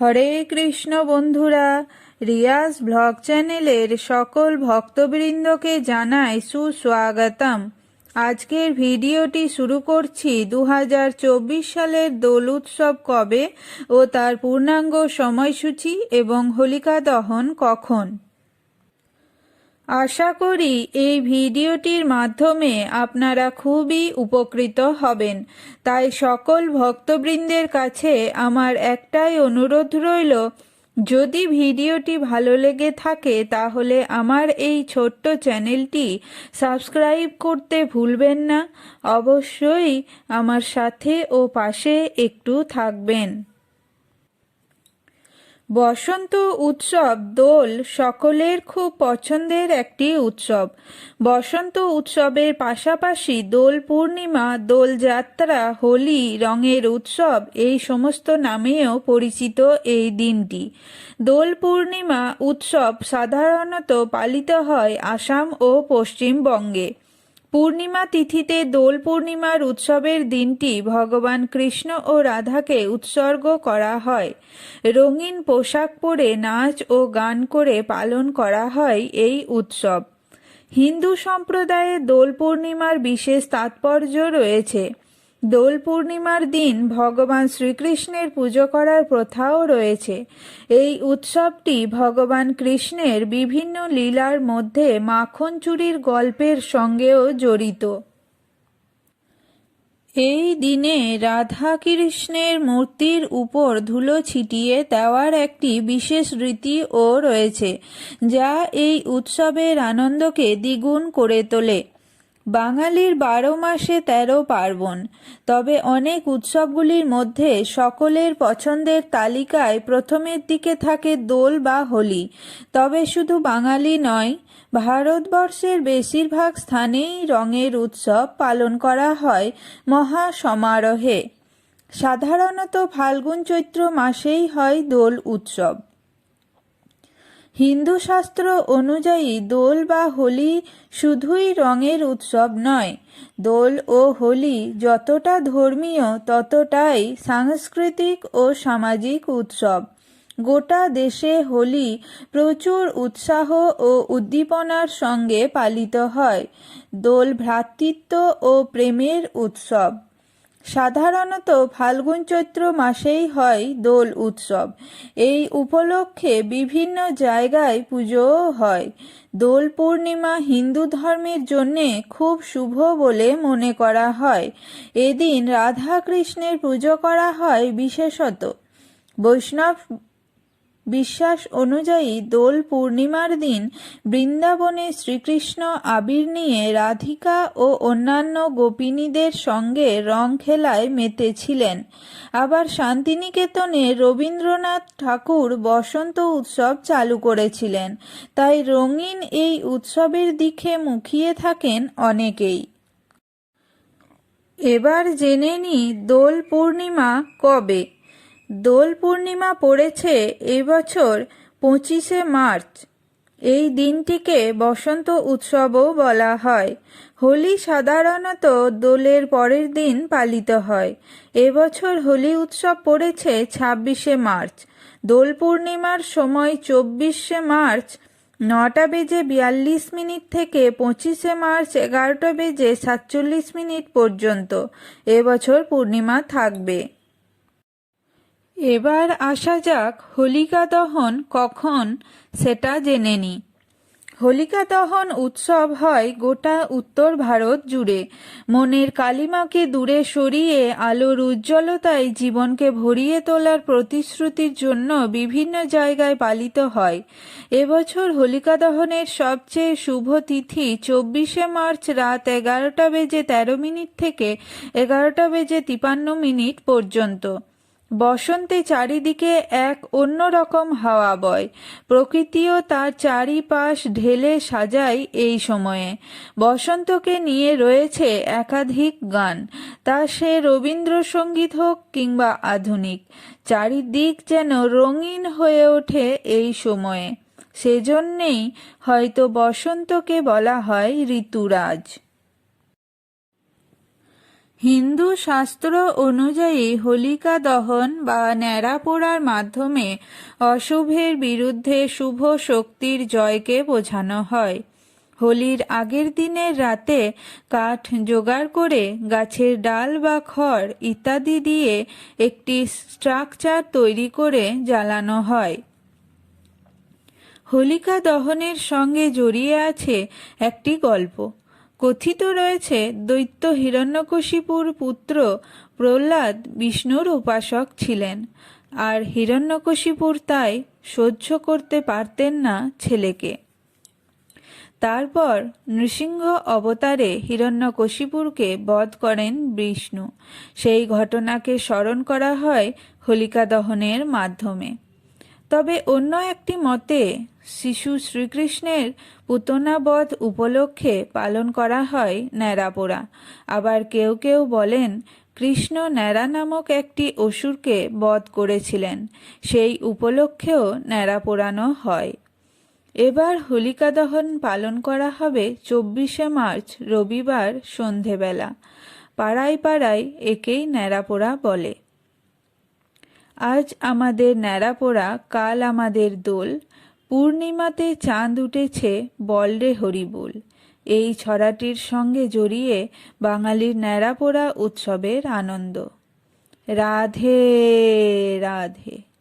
হরে কৃষ্ণ বন্ধুরা, রিয়াজ ব্লগ চ্যানেলের সকল ভক্তবৃন্দকে জানাই সুস্বাগতম। আজকের ভিডিওটি শুরু করছি দু হাজার চব্বিশ সালের দোল উৎসব কবে ও তার পূর্ণাঙ্গ সময়সূচি এবং হোলিকা দহন কখন? আশা করি এই ভিডিওটির মাধ্যমে আপনারা খুবই উপকৃত হবেন। তাই সকল ভক্তবৃন্দের কাছে আমার একটাই অনুরোধ রইল, যদি ভিডিওটি ভালো লেগে থাকে তাহলে আমার এই ছোট্ট চ্যানেলটি সাবস্ক্রাইব করতে ভুলবেন না। অবশ্যই আমার সাথে ও পাশে একটু থাকবেন। বসন্ত উৎসব দোল সকলের খুব পছন্দের একটি উৎসব। বসন্ত উৎসবের পাশাপাশি দোল পূর্ণিমা, দোল যাত্রা, হোলি, রঙের উৎসব এই সমস্ত নামেও পরিচিত এই দিনটি। দোল পূর্ণিমা উৎসব সাধারণত পালিত হয় আসাম ও পশ্চিমবঙ্গে। পূর্ণিমা তিথিতে দোল পূর্ণিমার উৎসবের দিনটি ভগবান কৃষ্ণ ও রাধাকে উৎসর্গ করা হয়। রঙিন পোশাক পরে নাচ ও গান করে পালন করা হয় এই উৎসব। হিন্দু সম্প্রদায়ে দোল পূর্ণিমার বিশেষ তাৎপর্য রয়েছে। দোল পূর্ণিমার দিন ভগবান শ্রীকৃষ্ণের পুজো করার প্রথাও রয়েছে। এই উৎসবটি ভগবান কৃষ্ণের বিভিন্ন লীলার মধ্যে মাখন চুরির গল্পের সঙ্গেও জড়িত। এই দিনে রাধা কৃষ্ণের মূর্তির উপর ধুলো ছিটিয়ে দেওয়ার একটি বিশেষ রীতিও রয়েছে, যা এই উৎসবের আনন্দকে দ্বিগুণ করে তোলে। বাঙালির বারো মাসে তেরো পার্বণ। তবে অনেক উৎসবগুলির মধ্যে সকলের পছন্দের তালিকায় প্রথমের দিকে থাকে দোল বা হোলি। তবে শুধু বাঙালি নয়, ভারতবর্ষের বেশিরভাগ স্থানেই রঙের উৎসব পালন করা হয় মহা সমারোহে সাধারণত ফাল্গুন চৈত্র মাসেই হয় দোল উৎসব। হিন্দু শাস্ত্র অনুযায়ী দোল বা হোলি শুধুই রঙের উৎসব নয়। দোল ও হোলি যতটা ধর্মীয়, ততটাই সাংস্কৃতিক ও সামাজিক উৎসব। গোটা দেশে হোলি প্রচুর উৎসাহ ও উদ্দীপনার সঙ্গে পালিত হয়। দোল ভ্রাতৃত্ব ও প্রেমের উৎসব। সাধারণত ফাল্গুন চৈত্র মাসেই হয় দোল উৎসব। এই উপলক্ষে বিভিন্ন জায়গায় পুজোও হয়। দোল পূর্ণিমা হিন্দু ধর্মের জন্যে খুব শুভ বলে মনে করা হয়। এদিন রাধা কৃষ্ণের পুজো করা হয় বিশেষত। বৈষ্ণব বিশ্বাস অনুযায়ী দোল পূর্ণিমার দিন বৃন্দাবনে শ্রীকৃষ্ণ আবির নিয়ে রাধিকা ও অন্যান্য গোপিনীদের সঙ্গে রং খেলায় মেতেছিলেন। আবার শান্তিনিকেতনে রবীন্দ্রনাথ ঠাকুর বসন্ত উৎসব চালু করেছিলেন। তাই রঙিন এই উৎসবের দিকে মুখিয়ে থাকেন অনেকেই। এবার জেনে নি দোল পূর্ণিমা কবে। দোল পূর্ণিমা পড়েছে এবছর পঁচিশে মার্চ। এই দিনটিকে বসন্ত উৎসবও বলা হয়। হোলি সাধারণত দোলের পরের দিন পালিত হয়। এবছর হোলি উৎসব পড়েছে ছাব্বিশে মার্চ। দোল পূর্ণিমার সময় চব্বিশে মার্চ নটা বেজে বিয়াল্লিশ মিনিট থেকে পঁচিশে মার্চ এগারোটা বেজে সাতচল্লিশ মিনিট পর্যন্ত এবছর পূর্ণিমা থাকবে। এবার আসা যাক হোলিকা দহন কখন সেটা জেনে নিই হোলিকা দহন উৎসব হয় গোটা উত্তর ভারত জুড়ে। মনের কালিমাকে দূরে সরিয়ে, আলোর উজ্জ্বলতায় জীবনকে ভরিয়ে তোলার প্রতিশ্রুতির জন্য বিভিন্ন জায়গায় পালিত হয়। এবছর হোলিকা দহনের সবচেয়ে শুভ তিথি চব্বিশে মার্চ রাত এগারোটা বেজে তেরো মিনিট থেকে এগারোটা বেজে তিপান্ন মিনিট পর্যন্ত। বসন্তে চারিদিকে এক অন্যরকম হাওয়া বয়। প্রকৃতিও তার চারিপাশ ঢেলে সাজায় এই সময়ে। বসন্তকে নিয়ে রয়েছে একাধিক গান। তা সে রবীন্দ্রসঙ্গীত হোক কিংবা আধুনিক, চারিদিক যেন রঙিন হয়ে ওঠে এই সময়ে। সেজন্যেই হয়তো বসন্তকে বলা হয় ঋতুরাজ। হিন্দু শাস্ত্র অনুযায়ী হোলিকা দহন বা ন্যাড়া পোড়ার মাধ্যমে অশুভের বিরুদ্ধে শুভ শক্তির জয়কে বোঝানো হয়। হোলির আগের দিনের রাতে কাঠ জোগাড় করে গাছের ডাল বা খড় ইত্যাদি দিয়ে একটি স্ট্রাকচার তৈরি করে জ্বালানো হয়। হোলিকা দহনের সঙ্গে জড়িয়ে আছে একটি গল্প। কথিত রয়েছে, দৈত্য হিরণ্যকশিপুর পুত্র প্রহ্লাদ বিষ্ণুর উপাসক ছিলেন। আর হিরণ্যকশিপুর তাই সহ্য করতে পারতেন না ছেলেকে। তারপর নৃসিংহ অবতারে হিরণ্যকশিপুরকে বধ করেন বিষ্ণু। সেই ঘটনাকে স্মরণ করা হয় হোলিকা দহনের মাধ্যমে। তবে অন্য একটি মতে, শিশু শ্রীকৃষ্ণের পুতনাবধ উপলক্ষে পালন করা হয় ন্যাড়াপোড়া। আবার কেউ কেউ বলেন, কৃষ্ণ ন্যাড়া নামক একটি অসুরকে বধ করেছিলেন। সেই উপলক্ষেও ন্যাড়া পোড়ানো হয়। এবার হোলিকা দহন পালন করা হবে চব্বিশে মার্চ, রবিবার সন্ধেবেলা। পাড়ায় পাড়ায় একেই ন্যাড়াপোড়া বলে। আজ আমাদের ন্যাড়াপোড়া কাল আমাদের দোল, পূর্ণিমাতে চাঁদ উঠেছে বলরে হরিবোল। এই ছড়াটির সঙ্গে জড়িয়ে বাঙালির ন্যাড়াপোড়া উৎসবের আনন্দ। রাধে রাধে।